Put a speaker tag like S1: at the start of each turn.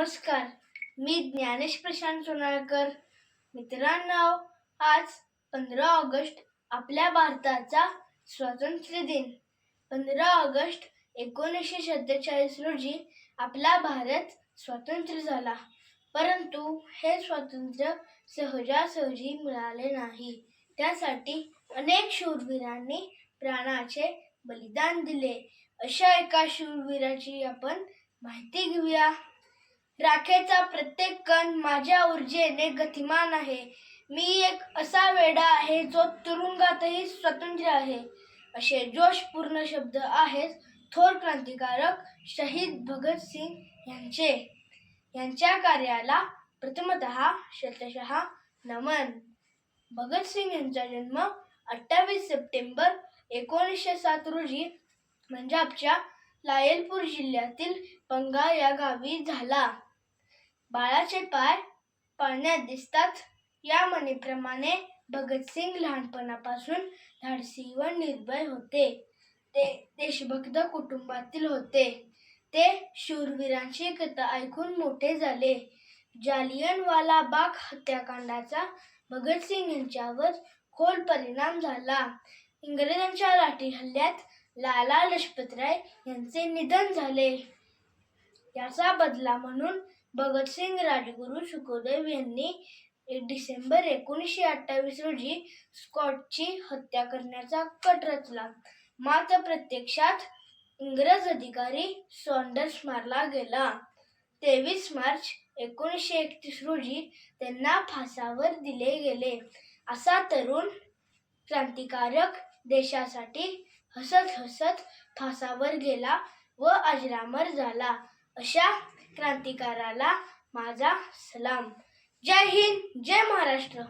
S1: नमस्कार मी ज्ञानेश प्रशांत सोनाळकर. मित्रांनो आज पंधरा ऑगस्ट आपल्या भारताचा स्वातंत्र्य दिन. पंधरा ऑगस्ट एकोणीसशे सत्तेचाळीस रोजी आपला भारत स्वतंत्र झाला. परंतु हे स्वातंत्र्य सहजासहजी मिळाले नाही. त्यासाठी अनेक शूरवीरांनी प्राणाचे बलिदान दिले. अशा एका शूरवीराची आपण माहिती घेऊया. राखेचा प्रत्येक कण माझ्या ऊर्जेने गतिमान आहे. मी एक असा वेडा आहे जो तुरुंगातही स्वतंत्र आहे. असे जोशपूर्ण शब्द आहेत थोर क्रांतिकारक शहीद भगतसिंग यांचे. यांच्या कार्याला प्रथमतः शतशः नमन. भगतसिंग यांचा जन्म अठ्ठावीस सप्टेंबर एकोणीसशे सात रोजी पंजाबच्या लायलपूर जिल्ह्यातील पंगा या गावी झाला. बाळाचे पाय पाळण्यात दिसतात. या म्हणीप्रमाणे भगतसिंग लहानपणापासून धाडसी व निर्भय होते. ते देशभक्त कुटुंबातील होते. ते शूरवीरांची कथा ऐकून मोठे झाले. जालियनवाला बाग हत्याकांडाचा भगतसिंग यांच्यावर खोल परिणाम झाला. इंग्रजांच्या लाठी हल्ल्यात लाला लजपतराय यांचे निधन झाले. याचा बदला म्हणून भगतसिंग राजगुरू सुखदेव यांनी एक डिसेंबर एकोणीसशे अठ्ठावीस रोजी स्कॉटची हत्या करण्याचा कट रचला. मात्र प्रत्यक्षात इंग्रज अधिकारी सॉन्डर्स मारला गेला. तेवीस मार्च एकोणीसशे एकतीस रोजी त्यांना फासावर दिले गेले. असा तरुण क्रांतिकारक देशासाठी हसत हसत फासावर गेला व अजरामर झाला. अशा क्रांतिकाराला माझा सलाम. जय हिंद जय महाराष्ट्र.